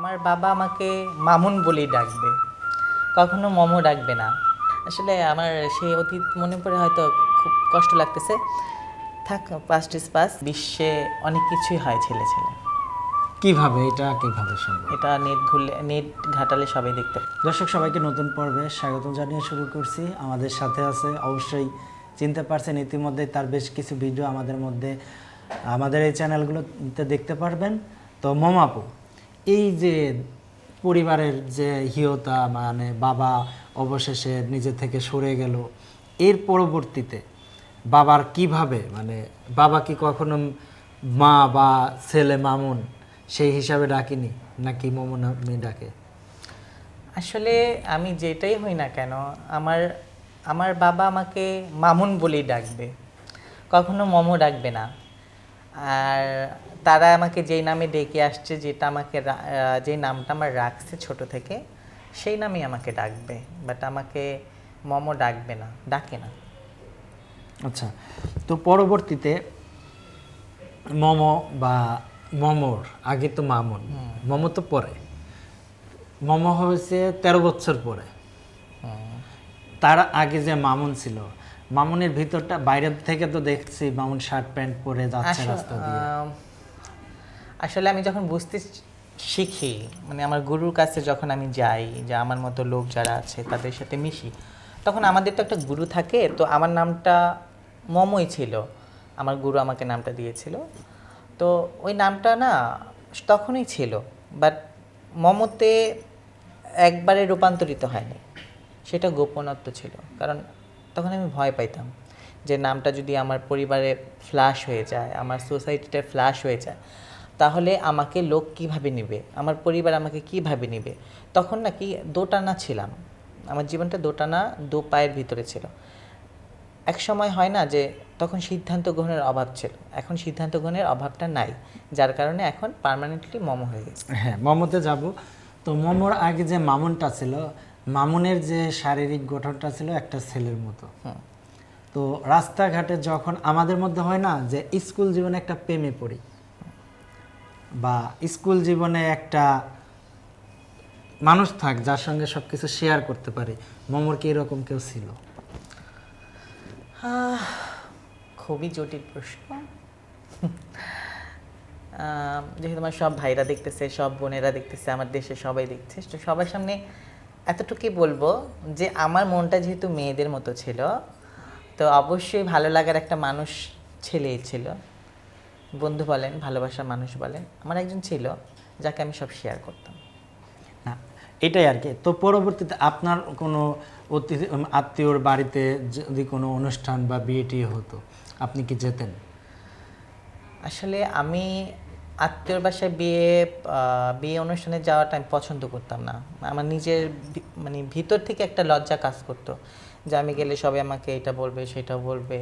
আমার বাবা আমাকে মামুন বলেই ডাকবে। কখনো মমো ডাকবে না। আসলে আমার সেই অতীত মনে পড়ে হয়তো খুব কষ্ট লাগতেছে। থাক পাস্ট ইস পাস বিশ্বে অনেক কিছুই হয় ছেলে ছেলে। কীভাবে? এটা কীভাবে সম্ভব? এটা নেট ঘুরলে নেট ঘাটালে সবাই দেখতে। দর্শক সবাইকে নতুন পর্বে স্বাগত জানিয়ে শুরু করছি। আমাদের সাথে আছে অবশ্যই চিনতে পারছেন ইতিমধ্যে তার বেশ কিছু ভিডিও আমাদের মধ্যে আমাদের এই চ্যানেলগুলোতে দেখতে পারবেন। তো মমাপু এই যে পরিবারের যে হিয়তা মানে বাবা অবশেষে নিজে থেকে সরে গেল, এর পরবর্তীতে বাবার কীভাবে মানে বাবা কি কখনো মা বা ছেলে মামুন সেই হিসাবে ডাকিনি, নাকি মমন আপনি ডাকে? আসলে আমি যেটাই হই না কেন, আমার আমার বাবা আমাকে মামুন বলেই ডাকবে। কখনো মমো ডাকবে না। আর তারা আমাকে যেই নামে ডেকে আসছে যেটা আমাকে যেই নামটা আমার রাখছে ছোট থেকে সেই নামেই আমাকে ডাকবে। বাট আমাকে মমো ডাকবে না ডাকে না। আচ্ছা তো পরবর্তীতে মম বা মমর আগে তো মামুন মম তো পরে। মম হয়েছে তেরো বছর পরে। তার আগে যে মামুন ছিল মামুনের ভিতরটা বাইরের থেকে তো দেখছি মামুন শার্ট প্যান্ট পরে যাচ্ছে রাস্তা দিয়ে। আসলে আমি যখন বুঝতে শিখি মানে আমার গুরুর কাছে যখন আমি যাই যে আমার মতো লোক যারা আছে তাদের সাথে মিশি তখন আমাদের তো একটা গুরু থাকে তো আমার নামটা মমই ছিল। আমার গুরু আমাকে নামটা দিয়েছিল। তো ওই নামটা না তখনই ছিল বাট মমতে একবারে রূপান্তরিত হয়নি। সেটা গোপনত্ব ছিল কারণ তখন আমি ভয় পাইতাম যে নামটা যদি আমার পরিবারে ফ্ল্যাশ হয়ে যায়, আমার সোসাইটিতে ফ্ল্যাশ হয়ে যায়, তাহলে আমাকে লোক কীভাবে নেবে? আমার পরিবার আমাকে কীভাবে নেবে? তখন নাকি দোটানা ছিলাম। আমার জীবনটা দোটানা দু পায়ের ভিতরে ছিল। এক সময় হয় না যে তখন সিদ্ধান্ত গ্রহণের অভাব ছিল। এখন সিদ্ধান্ত গ্রহণের অভাবটা নাই, যার কারণে এখন পার্মানেন্টলি মম হয়ে গেছে। হ্যাঁ মমতে যাব। তো মমর আগে যে মামুনটা ছিল মামুনের যে শারীরিক গঠনটা ছিল একটা ছেলের মতো। তো রাস্তাঘাটে যখন আমাদের মধ্যে হয় না যে স্কুল জীবনে একটা প্রেমে পড়ি বা স্কুল জীবনে একটা মানুষ থাক যার সঙ্গে সব কিছু শেয়ার করতে পারে মমর কি এরকম কেউ ছিল? আহ, খুবই জটিল প্রশ্ন। যেহেতু আমার সব ভাইরা দেখতেছে সব বোনেরা দেখতেছে আমার দেশে সবাই দেখছে তো সবার সামনে এতটুকুই বলব যে আমার মনটা যেহেতু মেয়েদের মতো ছিল তো অবশ্যই ভালো লাগার একটা মানুষ ছেলেই ছিল। বন্ধু বলেন ভালোবাসার মানুষ বলেন আমার একজন ছিল যাকে আমি সব শেয়ার করতাম। না এটাই আর কি। তো পরবর্তীতে আপনার কোনো অতিথি আত্মীয়র বাড়িতে যদি কোনো অনুষ্ঠান বা বিয়েটি হতো আপনি কি যেতেন? আসলে আমি আত্মীয়র বাসায় বিয়ে বিয়ে অনুষ্ঠানে যাওয়াটা আমি পছন্দ করতাম না। আমার নিজের মানে ভিতর থেকে একটা লজ্জা কাজ করতো যে আমি গেলে সবাই আমাকে এটা বলবে সেটা বলবে।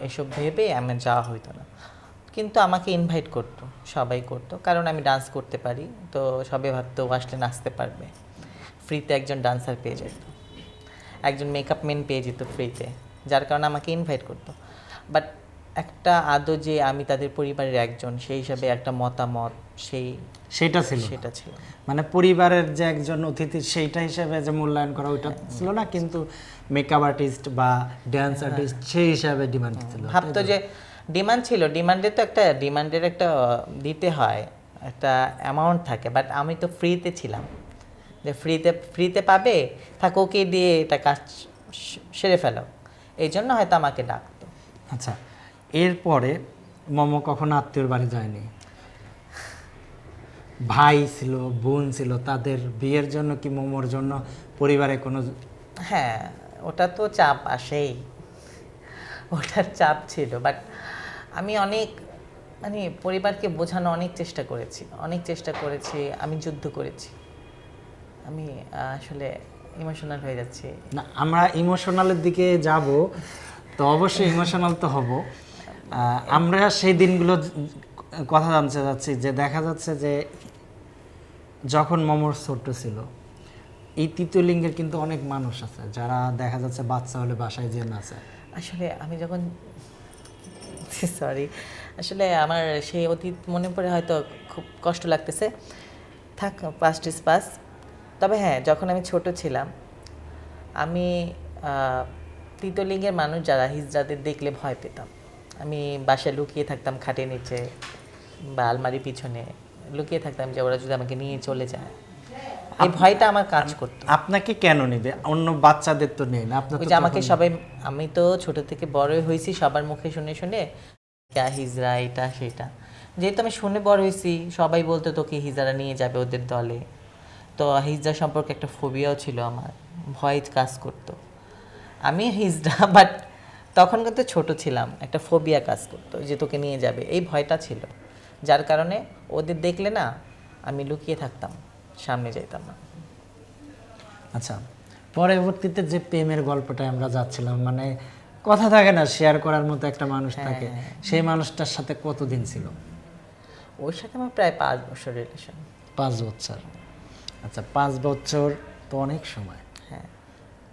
এসব ভেবে আমার যাওয়া হইতো না। কিন্তু আমাকে ইনভাইট করতো, সবাই করতো। কারণ আমি ডান্স করতে পারি, তো সবাই ভাবতো আসলে নাচতে পারবে। ফ্রিতে একজন ডান্সার পেয়ে যেত। একজন মেকআপ ম্যান পেয়ে যেত ফ্রিতে যার কারণে আমাকে ইনভাইট করতো। বাট একটা আদৌ যে আমি তাদের পরিবারের একজন সেই হিসাবে একটা মতামত সেই সেটা ছিল সেটা ছিল মানে পরিবারের যে একজন অতিথি সেইটা হিসাবে যে মূল্যায়ন করা ওইটা ছিল না কিন্তু মেকআপ আর্টিস্ট বা ড্যান্স আর্টিস্ট সেই হিসাবে ডিমান্ড ছিল। ভাবতো যে ডিমান্ড ছিল ডিমান্ডের তো একটা ডিমান্ডের একটা দিতে হয় একটা অ্যামাউন্ট থাকে বাট আমি তো ফ্রিতে ছিলাম। যে ফ্রিতে ফ্রিতে পাবে থাক ওকে দিয়ে এটা কাজ সেরে ফেলো। এই জন্য হয়তো আমাকে ডাকতো। আচ্ছা। এরপরে মম কখনো আত্মীয়র বাড়ি যায়নি। ভাই ছিল বোন ছিল তাদের বিয়ের জন্য কি মোমোর জন্য পরিবারে কোনো হ্যাঁ ওটা তো চাপ আসেই। ওটার চাপ ছিল বাট আমি অনেক মানে পরিবারকে বোঝানো অনেক চেষ্টা করেছি অনেক চেষ্টা করেছি আমি যুদ্ধ করেছি। আমি আসলে ইমোশনাল হয়ে যাচ্ছি। না আমরা ইমোশনালের দিকে যাব তো অবশ্যই ইমোশনাল তো হব। আমরা সেই দিনগুলো কথা জানতে যাচ্ছি যে দেখা যাচ্ছে যে যখন মমর ছোট্ট ছিল এই তৃতীয় লিঙ্গের কিন্তু অনেক মানুষ আছে যারা দেখা যাচ্ছে বাচ্চা হলে বাসায় যে আছে আসলে আমি যখন সরি আসলে আমার সেই অতীত মনে পড়ে হয়তো খুব কষ্ট লাগতেছে। থাক পাস্ট ইজ পাস তবে হ্যাঁ যখন আমি ছোট ছিলাম আমি আহ, তৃতীয়লিঙ্গের মানুষ যারা হিজড়াদের দেখলে ভয় পেতাম। আমি বাসায় লুকিয়ে থাকতাম খাটের নিচে বা আলমারির পিছনে। লুকিয়ে থাকতাম যে ওরা যদি আমাকে নিয়ে চলে যায়। এই ভয়টা আমার কাজ করতো। আপনাকে কেন নেবে? অন্য বাচ্চাদের তো নেই না আপনার যে আমাকে সবাই আমি তো ছোট থেকে বড় হয়েছি সবার মুখে শুনে শুনে ক্যা হিজরা এটা সেটা। যেহেতু আমি শুনে বড় হয়েছি সবাই বলতো তোকে হিজরা নিয়ে যাবে ওদের দলে। তো হিজরা সম্পর্কে একটা ফোবিয়াও ছিল আমার। ভয় কাজ করতো। আমি হিজরা বাট তখন কিন্তু ছোট ছিলাম একটা ফোবিয়া কাজ করতো যে তোকে নিয়ে যাবে এই ভয়টা ছিল। যার কারণে ওদের দেখলে না আমি লুকিয়ে থাকতাম সামনে যাইতাম না। আচ্ছা পরবর্তীতে যে প্রেমের গল্পটা আমরা যাচ্ছিলাম মানে কথা থাকে না শেয়ার করার মতো একটা মানুষ থাকে সেই মানুষটার সাথে কতদিন ছিল? ওর সাথে আমার প্রায় পাঁচ বছর রিলেশন পাঁচ বছর। আচ্ছা পাঁচ বছর তো অনেক সময়। হ্যাঁ।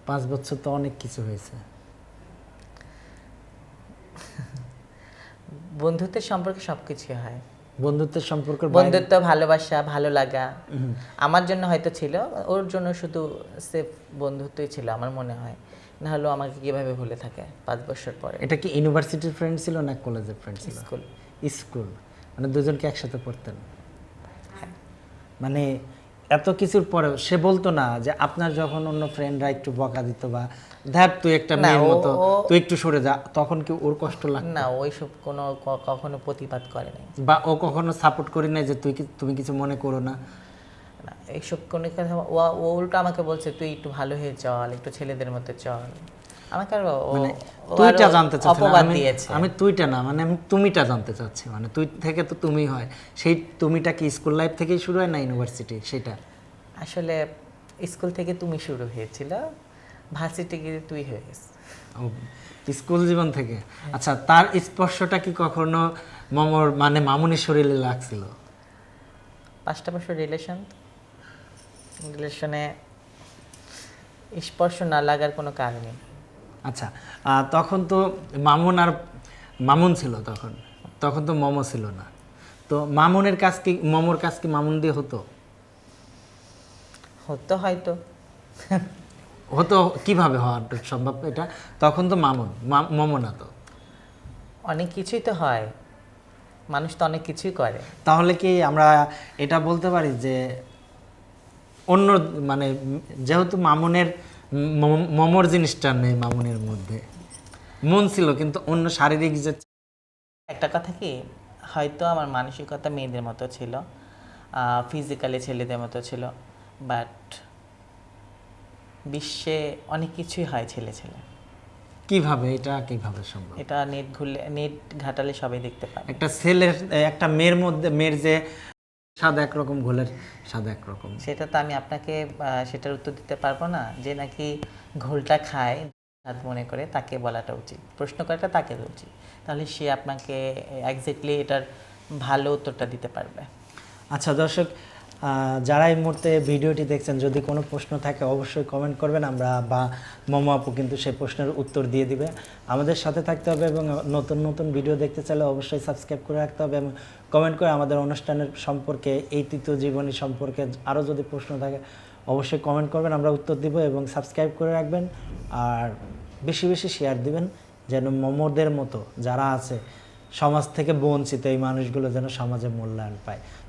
পাঁচ বছর তো অনেক কিছু হয়েছে। বন্ধুত্বের সম্পর্কে সবকিছু হয়। বন্ধুত্বের সম্পর্ক বন্ধুত্ব ভালোবাসা ভালো লাগা। আমার জন্য হয়তো ছিল ওর জন্য শুধু সেফ বন্ধুত্বই ছিল আমার মনে হয়। না হলেও আমাকে কীভাবে ভুলে থাকে পাঁচ বছর পরে। এটা কি ইউনিভার্সিটির ফ্রেন্ড ছিল না কলেজের ফ্রেন্ড ছিল? স্কুল। স্কুল। মানে দুজনকে একসাথে পড়তেন। মানে এত কিছুর পরেও সে বলতো না যে আপনার যখন অন্য ফ্রেন্ডরা একটু বকা দিত বা ধ্যাট তুই একটা মেয়ের মতো তুই একটু সরে যা তখন কি ওর কষ্ট লাগতো? না ওইসব কোনো কখনো প্রতিবাদ করে নাই। বা ও কখনো সাপোর্ট করি নাই যে তুই তুমি কিছু মনে করো না এইসব কোনো কথা ও উল্টো আমাকে বলছে তুই একটু ভালো হয়ে চল একটু ছেলেদের মতো চল। আমাকে আর ও তুইটা জানতে চাচ্ছি আমি তুইটা না মানে আমি তুমিটা জানতে চাচ্ছি। মানে তুই থেকে তো তুমি হয়। সেই তুমিটা কি স্কুল লাইফ থেকেই শুরু হয় না ইউনিভার্সিটি? সেটা। আসলে স্কুল থেকে তুমি শুরু হয়েছিল ভার্সিটি গিয়ে তুই হয়ে গেছিস। স্কুল জীবন থেকে? আচ্ছা তার স্পর্শটা কি কখনো মমর মানে মামুনির শরীরে লাগছিল? পাঁচটা বছর রিলেশন রিলেশনে স্পর্শ না লাগার কোনো কারণ নেই। আচ্ছা তখন তো মামুন আর মামুন ছিল তখন তখন তো মম ছিল না। তো মামুনের কাজ কি মমর কাজ কি মামুন দিয়ে হতো? হতো হয়তো। হতো কীভাবে হওয়া সম্ভব এটা? তখন তো মামুন মম না তো। অনেক কিছুই তো হয়। মানুষ তো অনেক কিছুই করে। তাহলে কি আমরা এটা বলতে পারি যে অন্য মানে যেহেতু মামুনের মমর জিনিসটা নেই মামুনের মধ্যে। মন ছিল কিন্তু অন্য শারীরিক যে একটা কথা কি হয়তো আমার মানসিকতা মেয়েদের মতো ছিল ফিজিক্যালি ছেলেদের মতো ছিল বাট বিশ্বে অনেক কিছুই হয় ছেলে ছেলে। কীভাবে? এটা কীভাবে সম্ভব? এটা নেট ঘুরলে নেট ঘাটালে সবাই দেখতে পায় একটা ছেলের একটা মেয়ের মধ্যে মেয়ের যে স্বাদ একরকম ঘোলের স্বাদ একরকম। সেটা তো আমি আপনাকে সেটার উত্তর দিতে পারব না যে নাকি ঘোলটা খায় স্বাদ মনে করে তাকে বলাটা উচিত। প্রশ্ন করাটা তাকে উচিত। তাহলে সে আপনাকে একজাক্টলি এটার ভালো উত্তরটা দিতে পারবে। আচ্ছা দর্শক যারা এই মুহূর্তে ভিডিওটি দেখছেন, যদি কোনো প্রশ্ন থাকে, অবশ্যই কমেন্ট করবেন। আমরা বা মম আপু কিন্তু সেই প্রশ্নের উত্তর দিয়ে দিবে। আমাদের সাথে থাকতে হবে এবং নতুন নতুন ভিডিও দেখতে চাইলে অবশ্যই সাবস্ক্রাইব করে রাখতে হবে এবং কমেন্ট করে আমাদের অনুষ্ঠানের সম্পর্কে, এই তৃতীয় জীবনী সম্পর্কে আরও যদি প্রশ্ন থাকে, অবশ্যই কমেন্ট করবেন। আমরা উত্তর দিব এবং সাবস্ক্রাইব করে রাখবেন আর বেশি বেশি শেয়ার দিবেন যেন মমদের মতো যারা আছে, সমাজ থেকে বঞ্চিত এই মানুষগুলো যেন সমাজে মূল্যায়ন পায়।